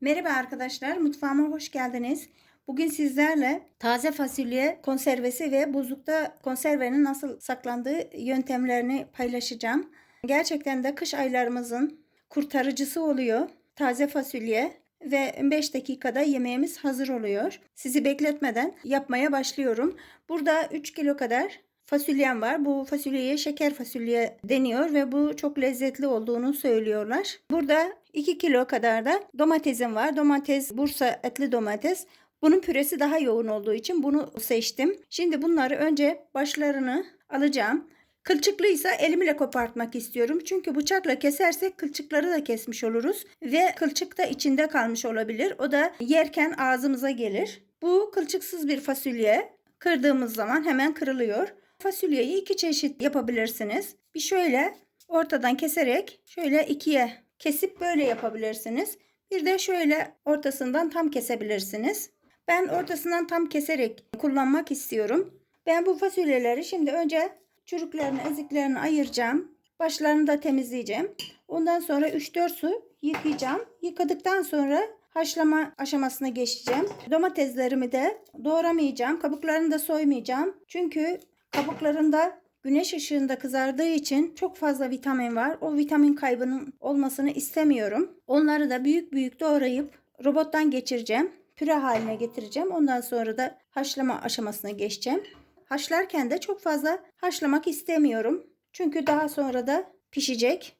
Merhaba arkadaşlar, mutfağıma hoş geldiniz. Bugün sizlerle taze fasulye konservesi ve buzlukta konservenin nasıl saklandığı yöntemlerini paylaşacağım. Gerçekten de kış aylarımızın kurtarıcısı oluyor. Taze fasulye ve 5 dakikada yemeğimiz hazır oluyor. Sizi bekletmeden yapmaya başlıyorum. Burada 3 kilo kadar fasulyem var. Bu fasulyeye şeker fasulye deniyor ve bu çok lezzetli olduğunu söylüyorlar. Burada 2 kilo kadar da domatesim var. Domates Bursa etli domates. Bunun püresi daha yoğun olduğu için bunu seçtim. Şimdi bunları önce başlarını alacağım. Kılçıklıysa elimle kopartmak istiyorum. Çünkü bıçakla kesersek kılçıkları da kesmiş oluruz. Ve kılçık da içinde kalmış olabilir. O da yerken ağzımıza gelir. Bu kılçıksız bir fasulye. Kırdığımız zaman hemen kırılıyor. Fasulyeyi iki çeşit yapabilirsiniz. Bir şöyle ortadan keserek şöyle ikiye kesip böyle yapabilirsiniz. Bir de şöyle ortasından tam kesebilirsiniz. Ben ortasından tam keserek kullanmak istiyorum. Ben bu fasulyeleri şimdi önce çürüklerini, eziklerini ayıracağım. Başlarını da temizleyeceğim. Ondan sonra 3-4 su yıkayacağım. Yıkadıktan sonra haşlama aşamasına geçeceğim. Domateslerimi de doğramayacağım. Kabuklarını da soymayacağım. Çünkü kabuklarında güneş ışığında kızardığı için çok fazla vitamin var. O vitamin kaybının olmasını istemiyorum. Onları da büyük büyük doğrayıp robottan geçireceğim. Püre haline getireceğim. Ondan sonra da haşlama aşamasına geçeceğim. Haşlarken de çok fazla haşlamak istemiyorum. Çünkü daha sonra da pişecek.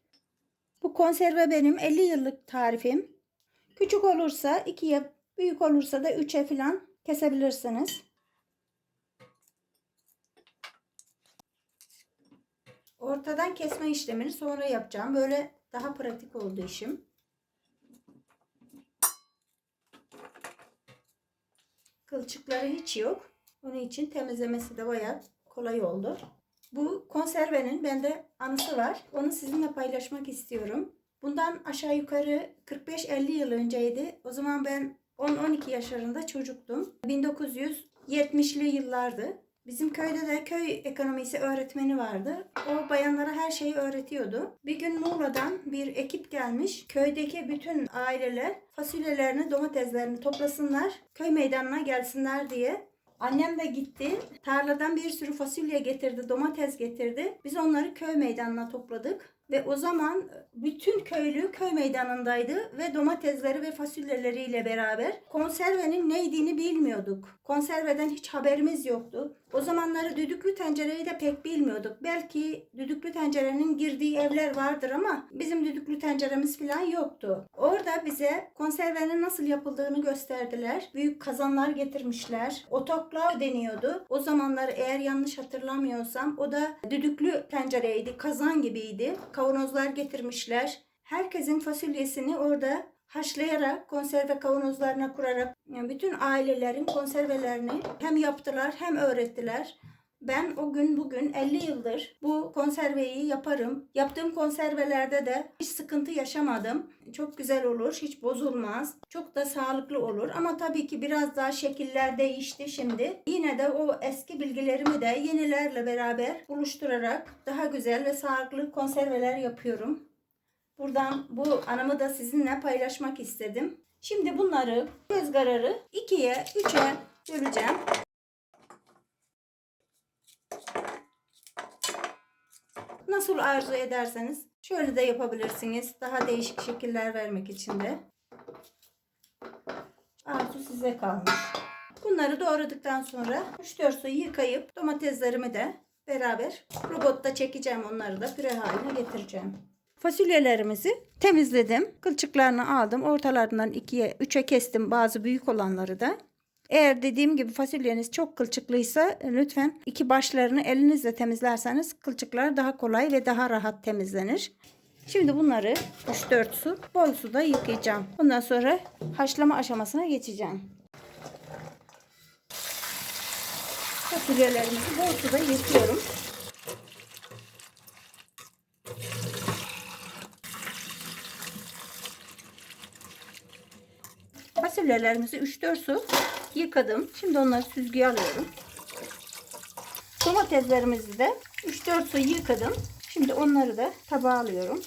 Bu konserve benim 50 yıllık tarifim. Küçük olursa 2'ye, büyük olursa da 3'e falan kesebilirsiniz. Ortadan kesme işlemini sonra yapacağım. Böyle daha pratik oldu işim. Kılçıkları hiç yok. Onun için temizlemesi de bayağı kolay oldu. Bu konservenin bende anısı var. Onu sizinle paylaşmak istiyorum. Bundan aşağı yukarı 45-50 yıl önceydi. O zaman ben 10-12 yaşlarında çocuktum. 1970'li yıllardı. Bizim köyde de köy ekonomisi öğretmeni vardı. O bayanlara her şeyi öğretiyordu. Bir gün Muğla'dan bir ekip gelmiş. Köydeki bütün aileler fasulyelerini, domateslerini toplasınlar. Köy meydanına gelsinler diye. Annem de gitti. Tarladan bir sürü fasulye getirdi, domates getirdi. Biz onları köy meydanına topladık. Ve o zaman bütün köylü köy meydanındaydı ve domatesleri ve fasulyeleriyle beraber konservenin neydiğini bilmiyorduk. Konserveden hiç haberimiz yoktu. O zamanları düdüklü tencereyi de pek bilmiyorduk. Belki düdüklü tencerenin girdiği evler vardır ama bizim düdüklü tenceremiz falan yoktu. Orada bize konservenin nasıl yapıldığını gösterdiler. Büyük kazanlar getirmişler. Otoklav deniyordu. O zamanlar eğer yanlış hatırlamıyorsam o da düdüklü tencereydi. Kazan gibiydi. Kavanozlar getirmişler. Herkesin fasulyesini orada haşlayarak konserve kavanozlarına kurarak yani bütün ailelerin konservelerini hem yaptılar hem öğrettiler. Ben o gün bugün 50 yıldır bu konserveyi yaparım. Yaptığım konservelerde de hiç sıkıntı yaşamadım. Çok güzel olur, hiç bozulmaz. Çok da sağlıklı olur. Ama tabii ki biraz daha şekiller değişti şimdi. Yine de o eski bilgilerimi de yenilerle beraber buluşturarak daha güzel ve sağlıklı konserveler yapıyorum. Buradan bu anımı da sizinle paylaşmak istedim. Şimdi bunları göz kararı 2'ye 3'e böleceğim. Nasıl arzu ederseniz şöyle de yapabilirsiniz. Daha değişik şekiller vermek için de. Arzu size kalmış. Bunları doğradıktan sonra 3-4 su yıkayıp domateslerimi de beraber robotta çekeceğim onları da püre haline getireceğim. Fasulyelerimizi temizledim. Kılçıklarını aldım. Ortalarından ikiye, üçe kestim bazı büyük olanları da. Eğer dediğim gibi fasulyeniz çok kılçıklıysa lütfen iki başlarını elinizle temizlerseniz kılçıklar daha kolay ve daha rahat temizlenir. Şimdi bunları 3-4 su bol suda yıkayacağım. Ondan sonra haşlama aşamasına geçeceğim. Fasulyelerimizi bol suda yıkıyorum. Fasulyelerimizi 3-4 su yıkadım. Şimdi onları süzgüye alıyorum. Domateslerimizi de 3-4 su yıkadım. Şimdi onları da tabağa alıyorum.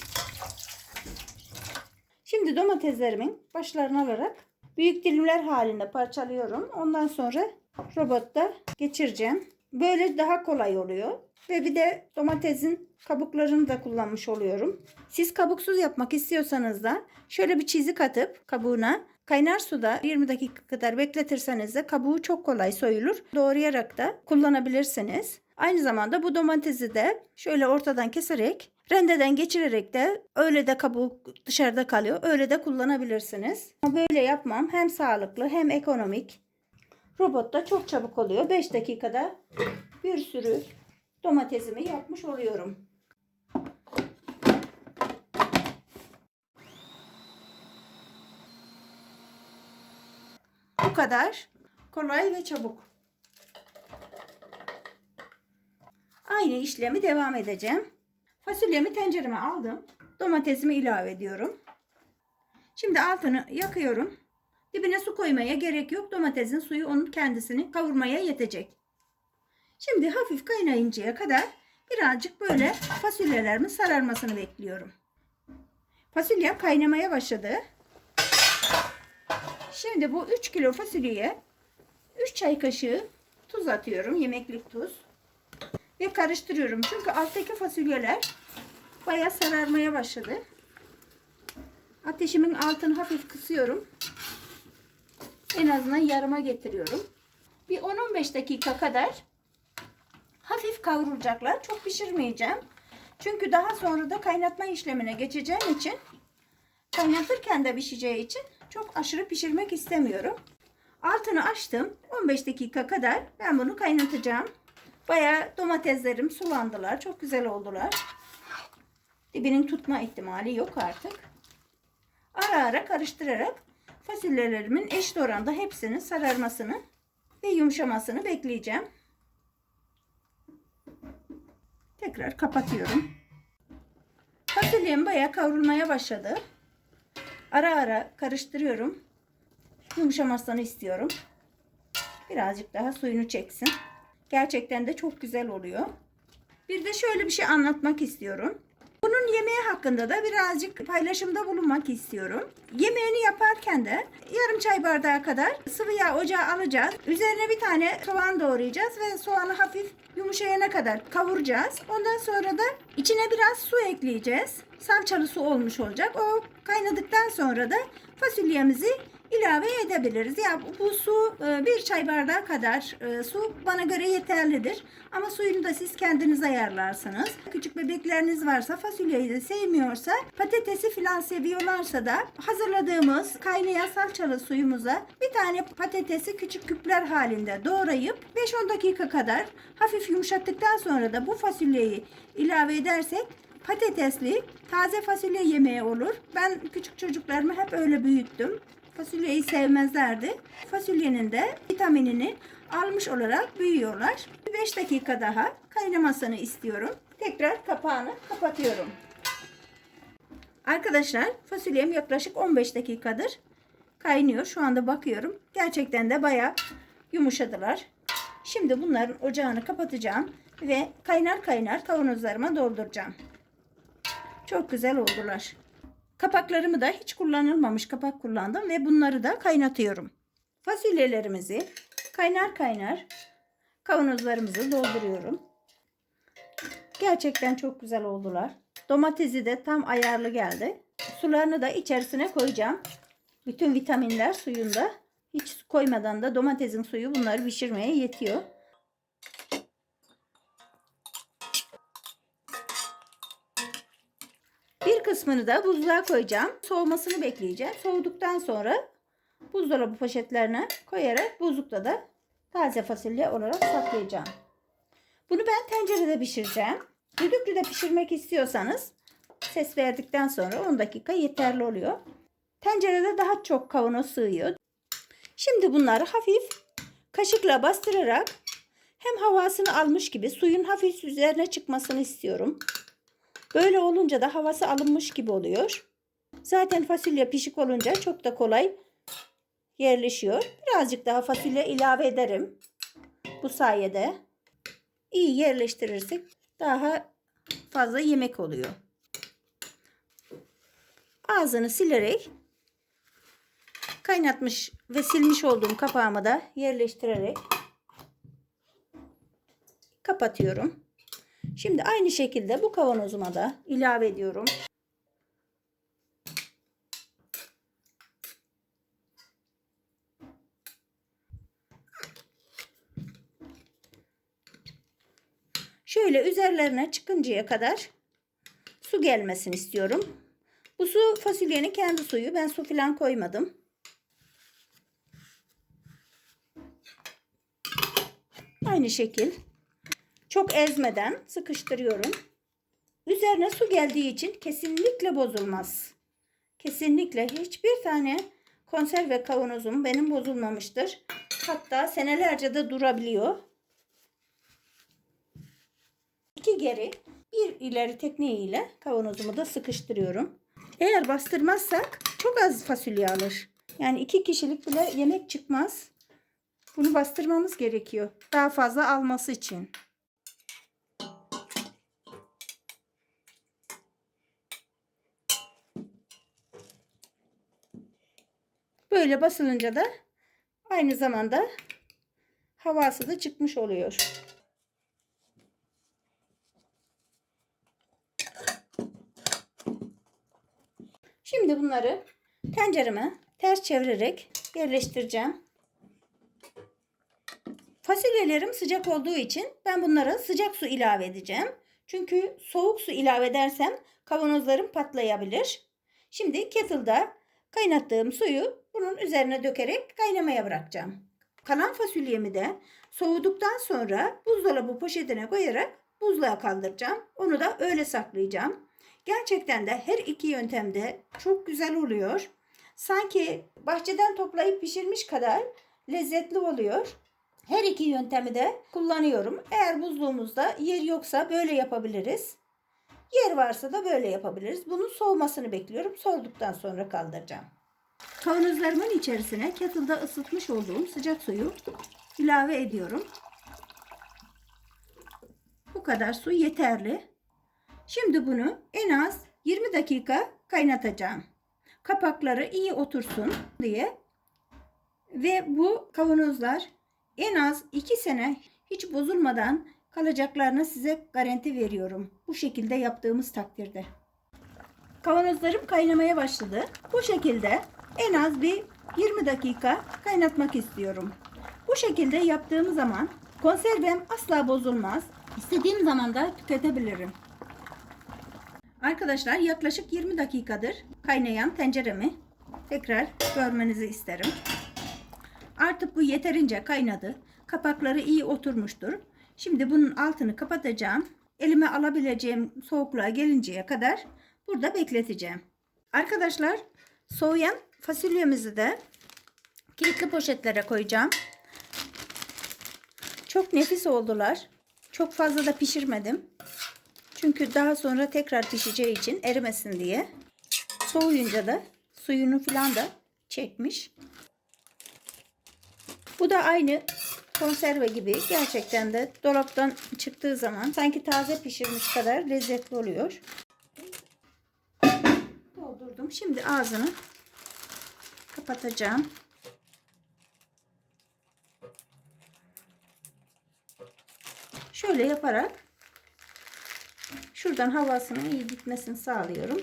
Şimdi domateslerimin başlarını alarak büyük dilimler halinde parçalıyorum. Ondan sonra robotta geçireceğim. Böyle daha kolay oluyor. Ve bir de domatesin kabuklarını da kullanmış oluyorum. Siz kabuksuz yapmak istiyorsanız da şöyle bir çizik atıp kabuğuna kaynar suda 20 dakika kadar bekletirseniz de kabuğu çok kolay soyulur. Doğrayarak da kullanabilirsiniz. Aynı zamanda bu domatesi de şöyle ortadan keserek rendeden geçirerek de öyle de kabuğu dışarıda kalıyor. Öyle de kullanabilirsiniz. Ama böyle yapmam hem sağlıklı hem ekonomik. Robotta çok çabuk oluyor. 5 dakikada bir sürü domatesimi yapmış oluyorum. Kadar kolay ve çabuk. Aynı işlemi devam edeceğim. Fasulyemi tencereme aldım. Domatesimi ilave ediyorum. Şimdi altını yakıyorum. Dibine su koymaya gerek yok. Domatesin suyu onun kendisini kavurmaya yetecek. Şimdi hafif kaynayıncaya kadar birazcık böyle fasulyelerimin sararmasını bekliyorum. Fasulyem kaynamaya başladı. Şimdi bu 3 kilo fasulyeye 3 çay kaşığı tuz atıyorum. Yemeklik tuz. Ve karıştırıyorum. Çünkü alttaki fasulyeler bayağı sararmaya başladı. Ateşimin altını hafif kısıyorum. En azından yarıma getiriyorum. Bir 10-15 dakika kadar hafif kavrulacaklar. Çok pişirmeyeceğim. Çünkü daha sonra da kaynatma işlemine geçeceğim için kaynatırken de pişeceği için çok aşırı pişirmek istemiyorum. Altını açtım. 15 dakika kadar ben bunu kaynatacağım. Bayağı domateslerim sulandılar. Çok güzel oldular. Dibinin tutma ihtimali yok artık. Ara ara karıştırarak fasulyelerimin eşit oranda hepsinin sararmasını ve yumuşamasını bekleyeceğim. Tekrar kapatıyorum. Fasulyem bayağı kavrulmaya başladı. Ara ara karıştırıyorum. Yumuşamasını istiyorum. Birazcık daha suyunu çeksin. Gerçekten de çok güzel oluyor. Bir de şöyle bir şey anlatmak istiyorum. Bunun yemeği hakkında da birazcık paylaşımda bulunmak istiyorum. Yemeğini yaparken de yarım çay bardağı kadar sıvı yağ ocağa alacağız. Üzerine bir tane soğan doğrayacağız ve soğanı hafif yumuşayana kadar kavuracağız. Ondan sonra da içine biraz su ekleyeceğiz. Salçalı su olmuş olacak. O kaynadıktan sonra da fasulyemizi ilave edebiliriz. Ya bu su e, bir çay bardağı kadar e, su bana göre yeterlidir. Ama suyunu da siz kendiniz ayarlarsınız. Küçük bebekleriniz varsa fasulyeyi de sevmiyorsa patatesi filan seviyorlarsa da hazırladığımız kaynayan salçalı suyumuza bir tane patatesi küçük küpler halinde doğrayıp 5-10 dakika kadar hafif yumuşattıktan sonra da bu fasulyeyi ilave edersek patatesli taze fasulye yemeği olur. Ben küçük çocuklarımı hep öyle büyüttüm. Fasulyeyi sevmezlerdi. Fasulyenin de vitaminini almış olarak büyüyorlar. 5 dakika daha kaynamasını istiyorum. Tekrar kapağını kapatıyorum. Arkadaşlar fasulyem yaklaşık 15 dakikadır kaynıyor. Şu anda bakıyorum. Gerçekten de bayağı yumuşadılar. Şimdi bunların ocağını kapatacağım ve kaynar kaynar kavanozlarıma dolduracağım. Çok güzel oldular. Kapaklarımı da hiç kullanılmamış kapak kullandım ve bunları da kaynatıyorum. Fasulyelerimizi kaynar kaynar kavanozlarımızı dolduruyorum. Gerçekten çok güzel oldular. Domatesi de tam ayarlı geldi. Sularını da içerisine koyacağım. Bütün vitaminler suyunda. Hiç koymadan da domatesin suyu bunları pişirmeye yetiyor. Bir kısmını da buzluğa koyacağım. Soğumasını bekleyeceğim. Soğuduktan sonra buzdolabı poşetlerine koyarak buzlukta da taze fasulye olarak saklayacağım. Bunu ben tencerede pişireceğim. Düdüklüde pişirmek istiyorsanız ses verdikten sonra 10 dakika yeterli oluyor. Tencerede daha çok kavanoz sığıyor. Şimdi bunları hafif kaşıkla bastırarak hem havasını almış gibi suyun hafif üzerine çıkmasını istiyorum. Böyle olunca da havası alınmış gibi oluyor. Zaten fasulye pişik olunca çok da kolay yerleşiyor. Birazcık daha fasulye ilave ederim. Bu sayede iyi yerleştirirsek daha fazla yemek oluyor. Ağzını silerek Kaynatmış ve silmiş olduğum kapağımı da yerleştirerek kapatıyorum. Şimdi aynı şekilde bu kavanozuma da ilave ediyorum. Şöyle üzerlerine çıkıncaya kadar su gelmesini istiyorum. Bu su fasulyenin kendi suyu. Ben su falan koymadım. Aynı şekil. Çok ezmeden sıkıştırıyorum. Üzerine su geldiği için kesinlikle bozulmaz. Kesinlikle hiçbir tane konserve kavanozum benim bozulmamıştır. Hatta senelerce de durabiliyor. İki geri bir ileri tekniğiyle kavanozumu da sıkıştırıyorum. Eğer bastırmazsak çok az fasulye alır. Yani iki kişilik bile yemek çıkmaz. Bunu bastırmamız gerekiyor. Daha fazla alması için. Böyle basılınca da aynı zamanda havası da çıkmış oluyor. Şimdi bunları tencereme ters çevirerek yerleştireceğim. Fasulyelerim sıcak olduğu için ben bunlara sıcak su ilave edeceğim. Çünkü soğuk su ilave edersem kavanozlarım patlayabilir. Şimdi kettle'da kaynattığım suyu bunun üzerine dökerek kaynamaya bırakacağım. Kalan fasulyemi de soğuduktan sonra buzdolabı poşetine koyarak buzluğa kaldıracağım. Onu da öyle saklayacağım. Gerçekten de her iki yöntemde çok güzel oluyor. Sanki bahçeden toplayıp pişirmiş kadar lezzetli oluyor. Her iki yöntemi de kullanıyorum. Eğer buzluğumuzda yer yoksa böyle yapabiliriz. Yer varsa da böyle yapabiliriz. Bunun soğumasını bekliyorum. Soğuduktan sonra kaldıracağım. Kavanozlarımın içerisine kettle'da ısıtmış olduğum sıcak suyu ilave ediyorum. Bu kadar su yeterli. Şimdi bunu en az 20 dakika kaynatacağım. Kapakları iyi otursun diye. Ve bu kavanozlar en az 2 sene hiç bozulmadan kalacaklarını size garanti veriyorum. Bu şekilde yaptığımız takdirde. Kavanozlarım kaynamaya başladı. Bu şekilde en az bir 20 dakika kaynatmak istiyorum. Bu şekilde yaptığım zaman konservem asla bozulmaz. İstediğim zaman da tüketebilirim. Arkadaşlar yaklaşık 20 dakikadır kaynayan tenceremi tekrar görmenizi isterim. Artık bu yeterince kaynadı. Kapakları iyi oturmuştur. Şimdi bunun altını kapatacağım. Elime alabileceğim soğukluğa gelinceye kadar burada bekleteceğim. Arkadaşlar soğuyan fasulyemizi de kilitli poşetlere koyacağım. Çok nefis oldular. Çok fazla da pişirmedim. Çünkü daha sonra tekrar pişeceği için erimesin diye. Soğuyunca da suyunu falan da çekmiş. Bu da aynı konserve gibi gerçekten de dolaptan çıktığı zaman sanki taze pişirmiş kadar lezzetli oluyor. Doldurdum. Şimdi ağzını kapatacağım. Şöyle yaparak şuradan havasının iyi gitmesini sağlıyorum.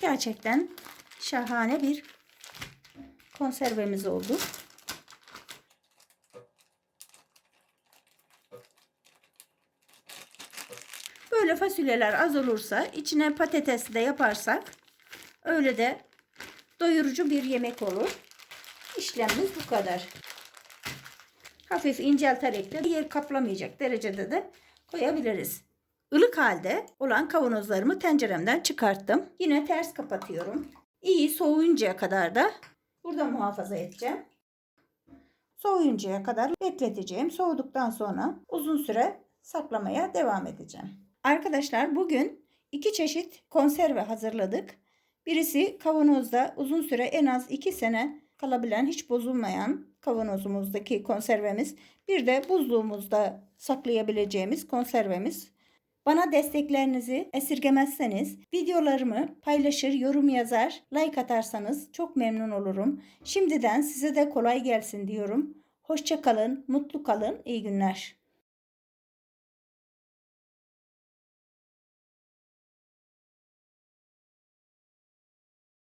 Gerçekten şahane bir konservemiz oldu. Böyle fasulyeler az olursa içine patates de yaparsak öyle de doyurucu bir yemek olur. İşlemimiz bu kadar. Hafif incelterek de yer kaplamayacak derecede de koyabiliriz. Ilık halde olan kavanozlarımı tenceremden çıkarttım. Yine ters kapatıyorum. İyi soğuyuncaya kadar da burada muhafaza edeceğim. Soğuyuncaya kadar bekleteceğim. Soğuduktan sonra uzun süre saklamaya devam edeceğim. Arkadaşlar bugün iki çeşit konserve hazırladık. Birisi kavanozda uzun süre en az 2 sene kalabilen hiç bozulmayan kavanozumuzdaki konservemiz. Bir de buzluğumuzda saklayabileceğimiz konservemiz. Bana desteklerinizi esirgemezseniz videolarımı paylaşır, yorum yazar, like atarsanız çok memnun olurum. Şimdiden size de kolay gelsin diyorum. Hoşça kalın, mutlu kalın, iyi günler.